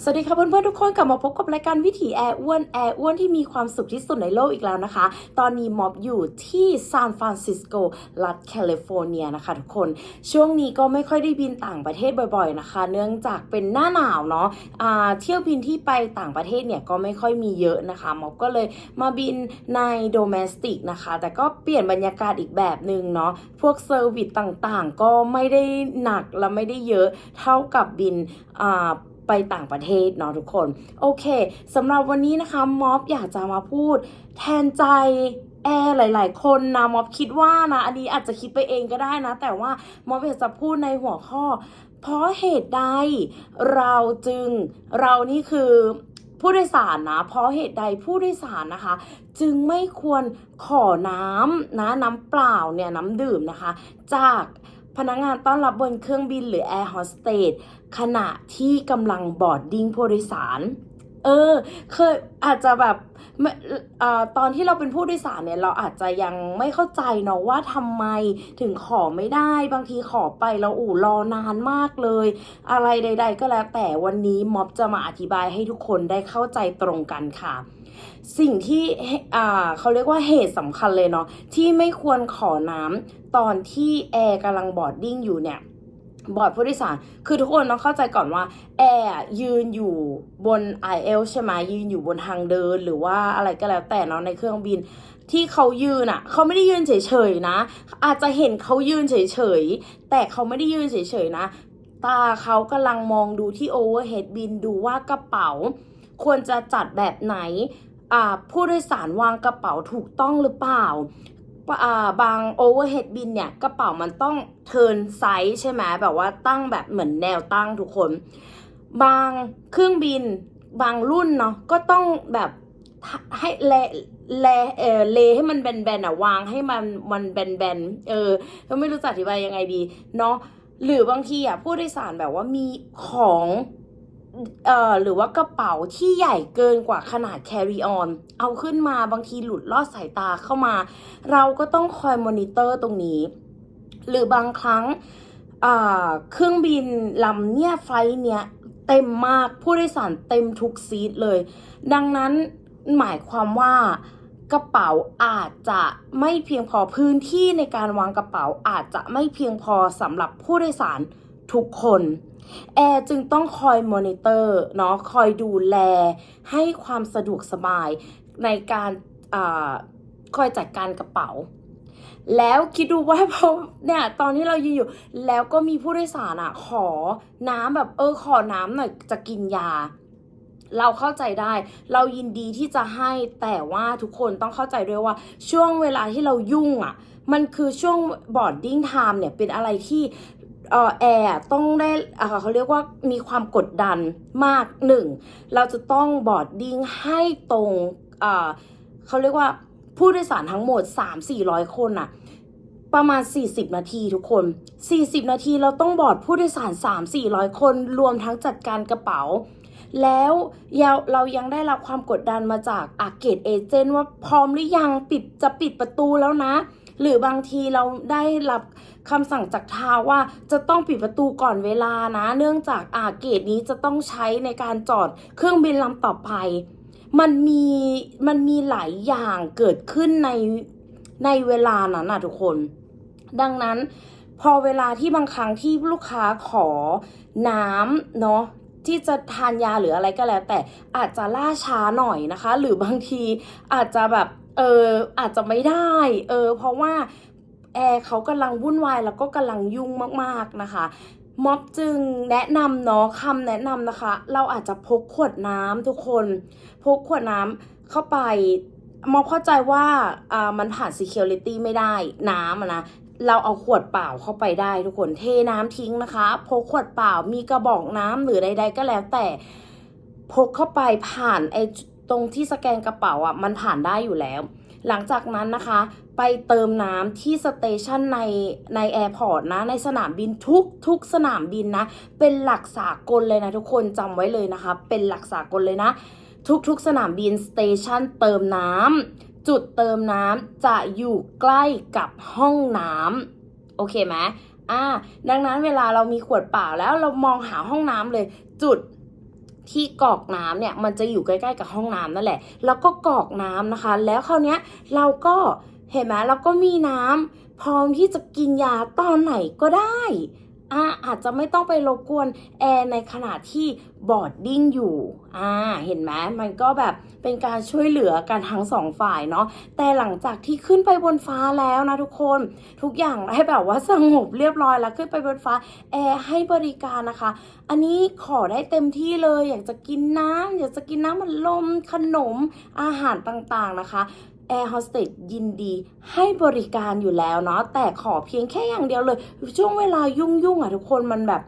สวัสดีค่ะเพื่อนๆทุกคนกลับมาพบกับรายการวิถีแอร์อ้วนแอร์อ้วนที่มีความสุขที่สุดในโลกอีกแล้วนะคะ ตอนนี้ม็อบอยู่ที่ซานฟรานซิสโกรัฐแคลิฟอร์เนียนะคะทุกคน ช่วงนี้ก็ไม่ค่อยได้บินต่างประเทศบ่อยๆนะคะ เนื่องจากเป็นหน้าหนาวเนาะเที่ยวบินที่ไปต่างประเทศเนี่ยก็ไม่ค่อยมีเยอะนะคะม็อบก็เลยมาบินในโดเมสติกนะคะ แต่ก็เปลี่ยนบรรยากาศอีกแบบหนึ่งเนาะพวกเซอร์วิสต่างๆ ก็ไม่ได้หนักและไม่ได้เยอะเท่ากับบินอ่า ไปต่างประเทศเนาะทุกคน โอเคสำหรับวันนี้นะคะม็อบอยากจะมาพูด แทนใจแอร์หลาย ๆ คนนะม็อบคิดว่านะอันนี้อาจจะคิดไปเองก็ได้นะ แต่ว่าม็อบอยากจะพูดในหัวข้อ เพราะเหตุใดเราจึงเรานี่คือผู้โดยสารนะ เพราะเหตุใดผู้โดยสารนะคะ จึงไม่ควรขอน้ำนะน้ำเปล่าเนี่ยน้ำดื่มนะคะ จาก พนักงานต้อนรับบนเครื่องบินหรือแอร์โฮสเตสขณะที่กำลังบอร์ดดิ้งผู้โดยสาร เออ เคยอาจจะแบบไม่เอ่อตอนที่เราเป็นผู้โดยสารเนี่ย เราอาจจะยังไม่เข้าใจเนาะว่าทำไมถึงขอไม่ได้ บางทีขอไปแล้วอู่รอนานมากเลย อะไรใด ๆ ก็แล้วแต่วันนี้ม็อบจะมาอธิบายให้ทุกคนได้เข้าใจตรงกันค่ะ สิ่งที่เขาเรียกว่าเหตุสำคัญเลยเนาะที่ไม่ควรขอน้ำตอนที่แอร์กำลังบอดดิ้งอยู่เนี่ยบอร์ดผู้โดยสาร คือทุกคนต้องเข้าใจก่อนว่าแอร์ยืนอยู่บน i อ l ใช่ไหมยืนอยู่บนทางเดินหรือว่าอะไรก็แล้วแต่เนาะในเครื่องบินที่เขายืนอะเขาไม่ได้ยืนเฉยๆนะ อาจจะเห็นเขายืนเฉยๆ แต่เขาไม่ได้ยืนเฉยๆนะ ตาเขากำลังมองดูที่โอเวอร์เฮดบินดูว่ากระเป๋า ควรจะจัดแบบไหนอ่าผู้โดยสารวางกระเป๋าถูกต้องหรือเปล่าอ่าบางโอเวอร์เฮดบินเนี่ยกระเป๋ามันต้องเทิร์นไซส์ใช่ไหมแบบว่าตั้งแบบเหมือนแนวตั้งทุกคน บางเครื่องบินบางรุ่นเนาะก็ต้องแบบให้แลแลเออเลให้มันแบนๆอะวางให้มันมันแบนๆเออก็ไม่รู้จะอธิบายยังไงดีเนาะหรือบางทีอะผู้โดยสารแบบว่ามีของ เอ่อหรือว่ากระเป๋าที่ใหญ่เกินกว่าขนาด carry on เอาขึ้นมาบางทีหลุดลอดสายตาเข้ามา เราก็ต้องคอยมอนิเตอร์ตรงนี้ หรือบางครั้งอ่าเครื่องบินลำเนี่ยไฟเนี่ยเต็มมากผู้โดยสารเต็มทุกซีทเลย ดังนั้นหมายความว่ากระเป๋าอาจจะไม่เพียงพอพื้นที่ในการวางกระเป๋าอาจจะไม่เพียงพอสำหรับผู้โดยสารทุกคน แอร์จึงต้องคอยมอนิเตอร์เนาะคอยดูแลให้ความสะดวกสบายในการอคอยจัดการกระเป๋า แล้วคิดดูว่าพอเนี่ยตอนที่เรายืนอยู่ แล้วก็มีผู้โดยสารอะขอน้ำแบบเออขอน้ำหน่อยจะกินยาเราเข้าใจได้ เรายินดีที่จะให้แต่ว่าทุกคนต้องเข้าใจด้วยว่าช่วงเวลาที่เรายุ่งอะมันคือช่วงบอร์ดดิ้งไทม์เนี่ยเป็นอะไรที่ ออแอร์ต้องได้เขาเรียกว่ามีความกดดันมากหนึ่งเราจะต้องบอร์ดดิ้งให้ตรงเขาเรียกว่าผู้โดยสารทั้งหมด 3-400 คนอะประมาณ 40 นาทีทุกคน 40 นาทีเราต้องบอร์ดผู้โดยสาร 3-400 คน รวมทั้งจัดการกระเป๋า แล้วเรายังได้รับความกดดันมาจากอาเกตเอเจนต์ว่าพร้อมหรือยังปิดจะปิดประตูแล้วนะ หรือบางทีเราได้รับคำสั่งจากทาวว่าจะต้องปิดประตูก่อนเวลานะ เนื่องจากอาเกตนี้จะต้องใช้ในการจอดเครื่องบินลำต่อไป มันมีมันมีหลายอย่างเกิดขึ้นในในเวลานั้นนะทุกคน ดังนั้นพอเวลาที่บางครั้งที่ลูกค้าขอน้ำเนาะที่จะทานยาหรืออะไรก็แล้ว แต่อาจจะล่าช้าหน่อยนะคะ หรือบางทีอาจจะแบบ เอออาจจะไม่ได้ เออ เพราะว่าแอร์เขากำลังวุ่นวายแล้วก็กำลังยุ่งมากๆนะคะม็อบจึงแนะนำเนาะคำแนะนำนะคะ เราอาจจะพกขวดน้ำทุกคน พกขวดน้ำเข้าไปม็อบเข้าใจว่าอ่ามันผ่าน security ไม่ได้น้ำนะเราเอาขวดเปล่าเข้าไปได้ทุกคนเทน้ำทิ้งนะคะพกขวดเปล่ามีกระบอกน้ำหรือใด ๆ ก็แล้วแต่พกเข้าไปผ่านไอ ตรงที่สแกนกระเป๋าอะมันผ่านได้อยู่แล้ว หลังจากนั้นนะคะ ไปเติมน้ำที่สเตชันในในแอร์พอร์ตนะ ในสนามบินทุกทุกสนามบินนะ เป็นหลักสากลเลยนะทุกคนจำไว้เลยนะคะ เป็นหลักสากลเลยนะ ทุกๆสนามบินสเตชันเติมน้ำจุดเติมน้ำจะอยู่ใกล้กับห้องน้ำโอเคไหมอ่าดังนั้นเวลาเรามีขวดเปล่าแล้วเรามองหาห้องน้ำเลยจุด ที่กอกน้ำเนี่ยมันจะอยู่ใกล้ๆกับห้องน้ำนั่นแหละ แล้วก็กอกน้ำนะคะ แล้วคราวเนี้ยเราก็เห็นไหมเราก็มีน้ำพร้อมที่จะกินยาตอนไหนก็ได้ อ่าอาจจะไม่ต้องไปรบกวนแอร์ในขณะที่บอดดิ้งอยู่อ่าเห็นไหมมันก็แบบเป็นการช่วยเหลือกันทั้งสองฝ่ายเนาะแต่หลังจากที่ขึ้นไปบนฟ้าแล้วนะทุกคนทุกอย่างให้แบบว่าสงบเรียบร้อยแล้วขึ้นไปบนฟ้าแอร์ให้บริการนะคะ อันนี้ขอได้เต็มที่เลยอยากจะกินน้ำอยากจะกินน้ำมันลมขนมอาหารต่างๆนะคะ แอร์โฮสเตสยินดีให้บริการอยู่แล้วเนาะแต่ขอเพียงแค่อย่างเดียวเลย ช่วงเวลายุ่งๆอะทุกคนมันแบบ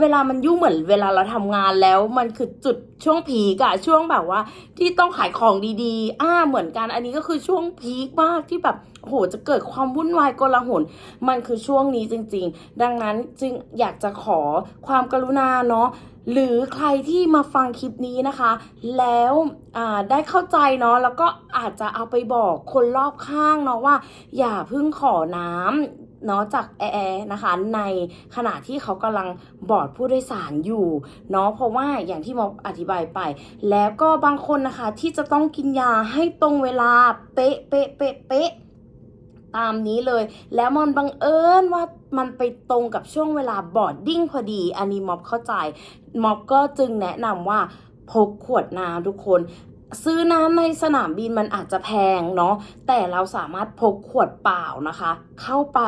เวลามันยุ่งเหมือนเวลาเราทำงานแล้ว มันคือจุดช่วงพีกอะช่วงแบบว่า ที่ต้องขายของดีๆ อ่าเหมือนกันอันนี้ก็คือช่วงพีคมากที่แบบโหจะเกิดความวุ่นวายโกลาหลมันคือช่วงนี้จริง ๆ ดังนั้นจึงอยากจะขอความกรุณาเนาะหรือใครที่มาฟังคลิปนี้นะคะ แล้วอ่าได้เข้าใจเนาะแล้วก็อาจจะเอาไปบอกคนรอบข้างเนาะว่า อย่าเพิ่งขอน้ำ เนาะจากแอร์นะคะในขณะที่เขากำลังบอดผู้โดยสารอยู่เนาะเพราะว่าอย่างที่มอบอธิบายไป แล้วก็บางคนนะคะที่จะต้องกินยาให้ตรงเวลาเป๊ะเป๊ะเป๊ะเป๊ะตามนี้เลย แล้วมันบังเอิญว่ามันไปตรงกับช่วงเวลาบอดดิ้งพอดี อันนี้ม็อบเข้าใจม็อบก็จึงแนะนำว่าพกขวดน้ำทุกคน ซื้อน้ำในสนามบินมันอาจจะแพงเนาะแต่เราสามารถพกขวดเปล่านะคะ เข้าไป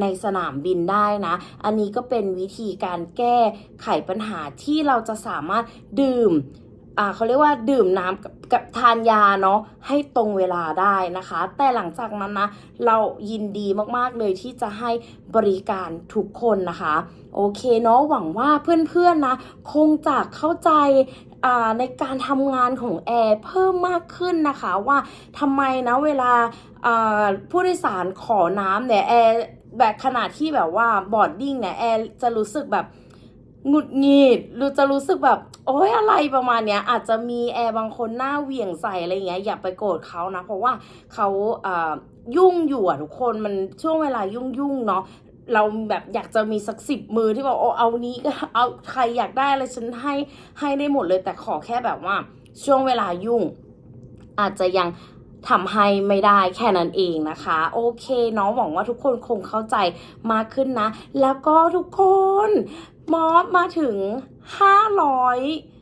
ในสนามบินได้นะ อันนี้ก็เป็นวิธีการแก้ไขปัญหาที่เราจะสามารถดื่มอ่าเขาเรียกว่าดื่มน้ำกับทานยาเนาะให้ตรงเวลาได้นะคะ แต่หลังจากนั้นนะ เรายินดีมากๆเลยที่จะให้บริการทุกคนนะคะ โอเคเนาะหวังว่าเพื่อนๆนะ คงจะเข้าใจ ในการทำงานของแอร์เพิ่มมากขึ้นนะคะว่าทำไมนะเวลาผู้โดยสารขอน้ำเนี่ยแอร์แบบขณะที่แบบว่าบอดดิ้งเนี่ยแอร์จะรู้สึกแบบหงุดหงิดหรือจะรู้สึกแบบ โอ๊ยอะไรประมาณเนี้ย อาจจะมีแอร์บางคนหน้าเหวี่ยงใส่อะไรอย่างเงี้ยอย่าไปโกรธเขานะ เพราะว่าเขายุ่งอยู่อะทุกคนมันช่วงเวลายุ่งยุ่งๆเนาะ เราแบบอยากจะมีสักสิบมือที่บอกโอ้เอานี้ก็เอาใครอยากได้อะไรฉันให้ให้ได้หมดเลย แต่ขอแค่แบบว่า ช่วงเวลายุ่ง อาจจะยังทำให้ไม่ได้แค่นั้นเองนะคะ โอเคเนาะหวังว่าทุกคนคงเข้าใจมากขึ้นนะ แล้วก็ทุกคนมอสมาถึง 500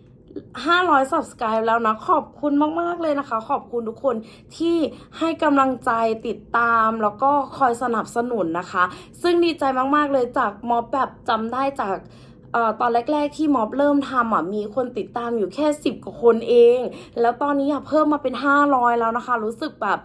500 subscribe แล้วนะ ขอบคุณมาก ๆ เลยนะคะ ขอบคุณทุกคนที่ให้กำลังใจติดตาม แล้วก็คอยสนับสนุนนะคะ ซึ่งดีใจมาก ๆ เลยจากมอบแบบจำได้จาก ออตอนแรก ๆ ที่ม็อบเริ่มทำอะมีคนติดตามอยู่แค่ 10 กว่าคนเอง แล้วตอนนี้อะเพิ่มมาเป็น 500 แล้วนะคะ รู้สึกแบบ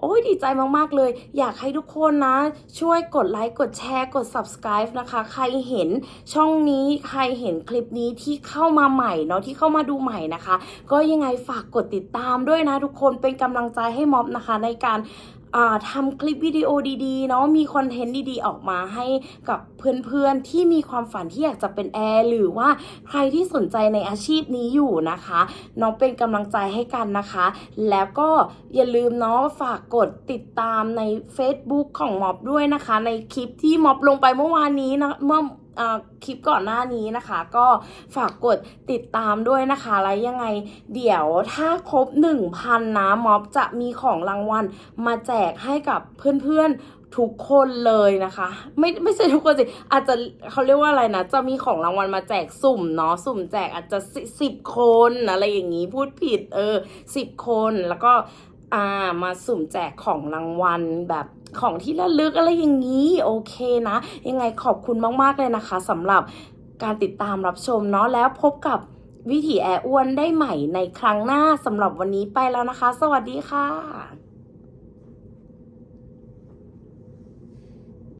โอ้ยดีใจมากๆเลย อยากให้ทุกคนนะ ช่วยกดไลค์กดแชร์กด subscribe นะคะ ใครเห็นช่องนี้ใครเห็นคลิปนี้ที่เข้ามาใหม่เนาะที่เข้ามาดูใหม่นะคะ ก็ยังไงฝากกดติดตามด้วยนะทุกคนเป็นกำลังใจให้ม็อบนะคะ ในการ ทำคลิปวิดีโอดีๆเนาะมีคอนเทนต์ดีๆ ออกมาให้กับเพื่อนๆที่มีความฝันที่อยากจะเป็นแอร์หรือว่าใครที่สนใจในอาชีพนี้อยู่นะคะน้องเป็นกำลังใจให้กันนะคะ แล้วก็อย่าลืมเนาะฝากกดติดตามใน Facebook ของม็อบด้วยนะคะ ในคลิปที่ม็อบลงไปเมื่อวานนี้นะเมื่อ คลิปก่อนหน้านี้นะคะ ก็ฝากกดติดตามด้วยนะคะแล้วยังไงเดี๋ยวถ้าครบ 1,000 นะม็อบจะมีของรางวัลมาแจกให้กับเพื่อนๆทุกคนเลยนะคะ ไม่ไม่ใช่ทุกคนสิอาจจะเขาเรียกว่าอะไรนะ จะมีของรางวัลมาแจกสุ่มเนาะสุ่มแจกอาจจะสิบคนอะไรอย่างนี้พูดผิดเออสิบคนแล้วก็ อ่ามาสุ่มแจกของรางวัลแบบของที่ระลึกอะไรอย่างนี้ โอเคนะ ยังไงขอบคุณมาก ๆ เลยนะคะสำหรับการติดตามรับชมเนาะแล้วพบกับวิถีแออ้วนได้ใหม่ในครั้งหน้าสำหรับวันนี้ไปแล้วนะคะ สวัสดีค่ะ